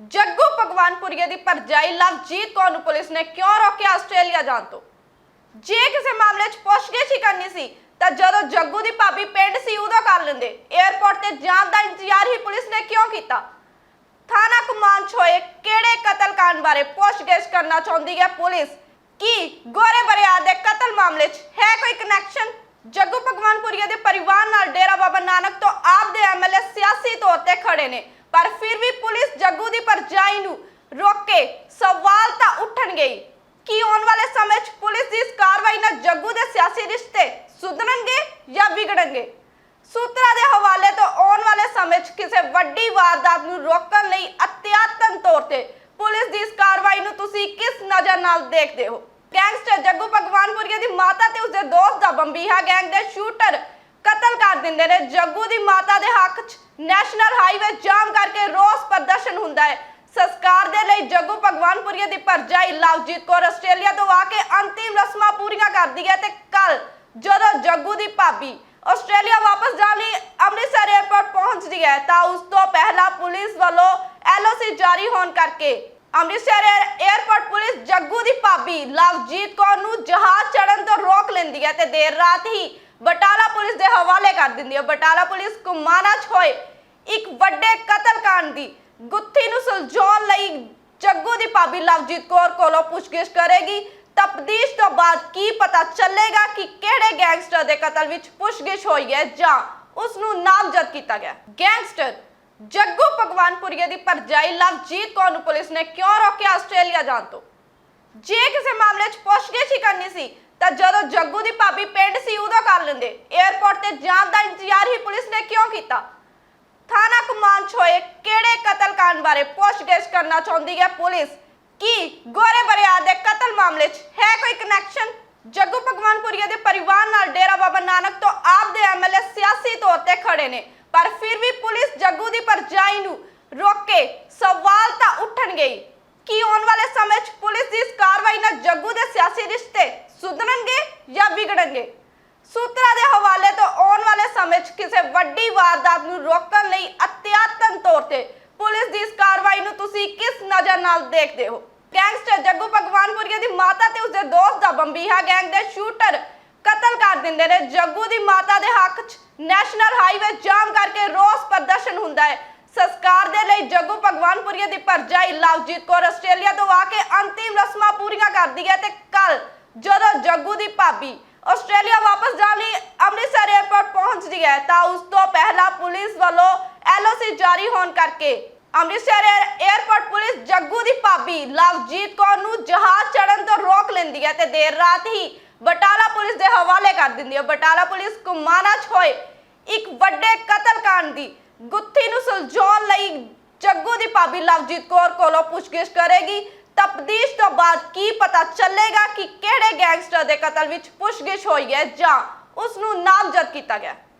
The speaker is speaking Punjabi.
ਜੱਗੂ ਭਗਵਾਨਪੁਰੀਆ ਦੀ ਪਰਜਾਈ ਲਵਜੀਤ ਕੌਰ ਨੂੰ ਪੁਲਿਸ ਨੇ ਕਿਉਂ ਰੋਕਿਆ ਆਸਟ੍ਰੇਲੀਆ ਜਾਣ ਤੋਂ? ਜੇ ਕਿਸੇ ਮਾਮਲੇ 'ਚ ਪੁੱਛਗਿੱਛ ਹੀ ਕਰਨੀ ਸੀ, ਤਾਂ ਜਦੋਂ ਜੱਗੂ ਦੀ ਭਾਬੀ ਪਿੰਡ ਸੀ ਉਦੋਂ ਕਰ ਲੈਂਦੇ। 에ਅਰਪੋਰਟ ਤੇ ਜਾਣ ਦਾ ਇੰਤਜ਼ਾਰ ਹੀ ਪੁਲਿਸ ਨੇ ਕਿਉਂ ਕੀਤਾ? ਥਾਣਾ ਕੁਮਾਨ ਛੋਏ ਕਿਹੜੇ ਕਤਲकांड ਬਾਰੇ ਪੁੱਛਗਿੱਛ ਕਰਨਾ ਚਾਹੁੰਦੀ ਹੈ ਪੁਲਿਸ? ਕੀ ਗੋਰੇ ਬਰਿਆਦ ਦੇ ਕਤਲ ਮਾਮਲੇ 'ਚ ਹੈ ਕੋਈ ਕਨੈਕਸ਼ਨ ਜੱਗੂ ਭਗਵਾਨਪੁਰੀਆ ਦੇ ਪਰਿਵਾਰ ਨਾਲ ਡੇਰਾ ਬਾਬਾ ਨਾਨਕ ਤੋਂ ਆਪ ਦੇ ਐਮਐਲਏ ਸਿਆਸੀ ਤੌਰ ਤੇ ਖੜੇ ਨੇ। ਪਰ ਫਿਰ ਵੀ ਪੁਲਿਸ ਜੱਗੂ ਦੀ ਪਰਜਾਈ ਨੂੰ ਰੋਕ ਕੇ ਸਵਾਲ ਤਾਂ ਉੱਠਣਗੇ ਕੀ ਆਉਣ ਵਾਲੇ ਸਮੇਂ 'ਚ ਪੁਲਿਸ ਦੀ ਇਸ ਕਾਰਵਾਈ ਨਾਲ ਜੱਗੂ ਦੇ ਸਿਆਸੀ ਰਿਸ਼ਤੇ ਸੁਧਰਨਗੇ ਜਾਂ ਵਿਗੜਨਗੇ? ਸੂਤਰਾਂ ਦੇ ਹਵਾਲੇ ਤੋਂ ਆਉਣ ਵਾਲੇ ਸਮੇਂ 'ਚ ਕਿਸੇ ਵੱਡੀ ਵਾਰਦਾਤ ਨੂੰ ਰੋਕਣ ਲਈ ਅਤਿਆਤਨ ਤੌਰ ਤੇ ਪੁਲਿਸ ਦੀ ਇਸ ਕਾਰਵਾਈ ਨੂੰ ਤੁਸੀਂ ਕਿਸ ਨਜ਼ਰ ਨਾਲ ਦੇਖਦੇ ਹੋ? ਗੈਂਗਸਟਰ ਜੱਗੂ ਭਗਵਾਨਪੁਰੀਆ ਦੀ ਮਾਤਾ ਤੇ ਉਸਦੇ ਦੋਸਤ ਦਾ ਬੰਬੀਹਾ ਗੈਂਗ ਦੇ ਸ਼ੂਟਰ ਕਤਲ ਕਰ ਦਿੰਦੇ ਨੇ। ਜੱਗੂ ਦੀ ਮਾਤਾ ਦੇ ਹੱਕ 'ਚ ਨੈਸ਼ਨਲ ਹਾਈਵੇ ਜਾਮ ਕਰਕੇ ਰੋਸ ਪ੍ਰਦਰਸ਼ਨ ਹੁੰਦਾ ਹੈ। ਸੰਸਕਾਰ ਦੇ ਲਈ ਜੱਗੂ ਭਗਵਾਨਪੁਰੀਆ ਦੀ ਭਰਜਾਈ ਲਵਜੀਤ ਕੌਰ ਆਸਟ੍ਰੇਲੀਆ ਤੋਂ ਆ ਕੇ ਅੰਤਿਮ ਰਸਮਾਂ ਪੂਰੀਆਂ ਕਰਦੀ ਹੈ ਤੇ ਕੱਲ ਜਦੋਂ ਜੱਗੂ ਦੀ ਭਾਬੀ ਆਸਟ੍ਰੇਲੀਆ ਵਾਪਸ ਜਾਣ ਲਈ ਅੰਮ੍ਰਿਤਸਰ 에ਅਰਪੋਰਟ ਪਹੁੰਚਦੀ ਹੈ ਤਾਂ ਉਸ ਤੋਂ ਪਹਿਲਾਂ ਪੁਲਿਸ ਵੱਲੋਂ ਐਲਓਸੀ ਜਾਰੀ ਹੋਣ ਕਰਕੇ ਅੰਮ੍ਰਿਤਸਰ 에ਅਰਪੋਰਟ ਪੁਲਿਸ ਜੱਗੂ ਦੀ ਭਾਬੀ ਲਵਜੀਤ ਕੌਰ ਨੂੰ ਜਹਾਜ਼ ਚੜਨ ਤੋਂ ਰੋਕ ਲੈਂਦੀ ਹੈ ਤੇ ਦੇਰ ਰਾਤ ਹੀ ਬਟਾਲਾ ਪੁਲਿਸ ਦੇ ਹਵਾਲੇ ਕਰ ਦਿੰਦੀ ਹੈ। ਬਟਾਲਾ ਪੁਲਿਸ ਕੁਮਾਨਾ 'ਚ ਹੋਏ ਇੱਕ ਵੱਡੇ ਕਤਲकांड ਦੀ ਗੁੱਥੀ ਨੂੰ ਸੁਲਝਾਉਣ ਲਈ ਜੱਗੂ ਦੀ ਭਾਬੀ ਲਵਜੀਤ ਕੌਰ ਕੋਲੋਂ ਪੁੱਛਗਿੱਛ ਕਰੇਗੀ। ਤਫਤੀਸ਼ ਤੋਂ ਬਾਅਦ ਕੀ ਪਤਾ ਚੱਲੇਗਾ ਕਿ ਕਿਹੜੇ ਗੈਂਗਸਟਰ ਦੇ ਕਤਲ ਵਿੱਚ ਪੁੱਛਗਿੱਛ ਹੋਈ ਹੈ ਜਾਂ ਉਸ ਨੂੰ ਨਾਮਜ਼ਦ ਕੀਤਾ ਗਿਆ। ਗੈਂਗਸਟਰ ਜੱਗੂ ਭਗਵਾਨਪੁਰੀਆ ਦੀ ਭਰਜਾਈ ਲਵਜੀਤ ਕੌਰ ਨੂੰ ਪੁਲਿਸ ਨੇ ਕਿਉਂ ਰੋਕਿਆ ਆਸਟ੍ਰੇਲੀਆ ਜਾਣ ਤੋਂ? ਜੇ ਕਿਸੇ ਮਾਮਲੇ 'ਚ ਪੁੱਛਗਿੱਛ ਹੀ ਕਰਨੀ ਸੀ ਤਾਂ ਜਦੋਂ ਜੱਗੂ ਦੀ ਭਾਬੀ ਪਿੰਡ ਸੀ ਉਦੋਂ ਕਰ ਲੈਂਦੇ। 에ਅਰਪੋਰਟ ਤੇ ਜਾਣ ਦਾ ਇੰਤਜ਼ਾਰ ਹੀ ਪੁਲਿਸ ਨੇ ਕਿਉਂ ਕੀਤਾ? ਥਾਣਾ ਕਮਾਂਚ ਹੋਏ ਕਿਹੜੇ ਕਤਲकांड ਬਾਰੇ ਪੁੱਛਗਿੱਛ ਕਰਨਾ ਚਾਹੁੰਦੀ ਹੈ ਪੁਲਿਸ? ਕੀ ਗੋਰੇ ਬਰਿਆਦ ਦੇ ਕਤਲ ਮਾਮਲੇ 'ਚ ਹੈ ਕੋਈ ਕਨੈਕਸ਼ਨ ਜੱਗੂ ਭਗਵਾਨਪੁਰੀਆ ਦੇ ਪਰਿਵਾਰ ਨਾਲ ਡੇਰਾ ਬਾਬਾ ਨਾਨਕ ਤੋਂ ਆਪ ਦੇ ਐਮਐਲਏ ਸਿਆਸੀ ਤੌਰ ਤੇ ਖੜੇ ਨੇ, ਪਰ ਫਿਰ ਵੀ ਪੁਲਿਸ ਜੱਗੂ ਦੀ ਪਰਜਾਈ ਨੂੰ ਰੋਕ ਕੇ ਸਵਾਲ ਤਾਂ ਉੱਠਣ ਗਈ ਕਿ ਆਉਣ ਵਾਲੇ ਸਮੇਂ 'ਚ ਪੁਲਿਸ ਦੀ ਇਸ ਕਾਰਵਾਈ ਨਾਲ ਜੱਗੂ ਦੇ ਸਿਆਸੀ ਰਿਸ਼ਤੇ ਸੁਧਰ ਵਿਗੜਨਗੇ ਸੂਤਰਾਂ ਦੇ ਹਵਾਲੇ ਤੋਂ ਆਉਣ ਵਾਲੇ ਸਮੇਂ 'ਚ ਕਿਸੇ ਵੱਡੀ ਵਾਰਦਾਤ ਨੂੰ ਰੋਕਣ ਲਈ ਅਤਿਆਤਨ ਤੌਰ ਤੇ ਪੁਲਿਸ ਦੀ ਇਸ ਕਾਰਵਾਈ ਨੂੰ ਤੁਸੀਂ ਕਿਸ ਨਜ਼ਰ ਨਾਲ ਦੇਖਦੇ ਹੋ? ਗੈਂਗਸਟਰ ਜੱਗੂ ਭਗਵਾਨਪੁਰੀਆ ਦੀ ਮਾਤਾ ਤੇ ਉਸਦੇ ਦੋਸਤ ਦਾ ਬੰਬੀਹਾ ਗੈਂਗ ਦੇ ਸ਼ੂਟਰ ਕਤਲ ਕਰ ਦਿੰਦੇ ਨੇ। ਜੱਗੂ ਦੀ ਮਾਤਾ ਦੇ ਹੱਕ 'ਚ ਨੈਸ਼ਨਲ ਹਾਈਵੇ ਜਾਮ ਕਰਕੇ ਰੋਸ ਪ੍ਰਦਰਸ਼ਨ ਹੁੰਦਾ ਹੈ। ਸੰਸਕਾਰ ਦੇ ਲਈ ਜੱਗੂ ਭਗਵਾਨਪੁਰੀਆ ਦੀ ਭਰਜਾਈ ਲਵਜੀਤ ਕੌਰ ਆਸਟ੍ਰੇਲੀਆ ਤੋਂ ਆ ਕੇ ਅੰਤਿਮ ਰਸਮਾਂ ਪੂਰੀਆਂ ਕਰਦੀ ਹੈ ਤੇ ਕੱਲ ਜਦੋਂ ਜੱਗੂ ਦੀ ਭਾਬੀ ਆਸਟ੍ਰੇਲੀਆ ਵਾਪਸ ਜਾਣ ਲਈ ਅੰਮ੍ਰਿਤਸਰ 에ਅਰਪੋਰਟ ਪਹੁੰਚਦੀ ਹੈ, ਤਾਂ ਉਸ ਤੋਂ ਪਹਿਲਾਂ ਪੁਲਿਸ ਵੱਲੋਂ ਐਲਓਸੀ ਜਾਰੀ ਹੋਣ ਕਰਕੇ ਅੰਮ੍ਰਿਤਸਰ 에ਅਰਪੋਰਟ ਪੁਲਿਸ ਜੱਗੂ ਦੀ ਭਾਬੀ ਲਵਜੀਤ ਕੌਰ ਨੂੰ ਜਹਾਜ਼ ਚੜਨ ਤੋਂ ਰੋਕ ਲੈਂਦੀ ਹੈ ਤੇ ਦੇਰ ਰਾਤ ਹੀ ਬਟਾਲਾ ਪੁਲਿਸ ਦੇ ਹਵਾਲੇ ਕਰ ਦਿੰਦੀ ਹੈ। ਬਟਾਲਾ ਪੁਲਿਸ ਕੁਮਾਨਾ ਚ ਹੋਏ ਇੱਕ ਵੱਡੇ ਕਤਲ ਕਾਂਡ ਦੀ ਗੁੱਥੀ ਨੂੰ ਸੁਲਝਾਉਣ ਲਈ ਜੱਗੂ ਦੀ ਭਾਬੀ ਲਵਜੀਤ ਕੌਰ ਕੋਲੋਂ ਪੁੱਛਗਿੱਛ ਕਰੇਗੀ। ਤਫਤੀਸ਼ ਤੋਂ ਬਾਅਦ ਕੀ ਪਤਾ ਚੱਲੇਗਾ ਕਿ ਕਿਹੜੇ ਗੈਂਗਸਟਰ ਦੇ ਕਤਲ ਵਿੱਚ ਪੁੱਛਗਿੱਛ ਹੋਈ ਹੈ ਜਾਂ ਉਸ ਨੂੰ ਨਾਮਜ਼ਦ ਕੀਤਾ ਗਿਆ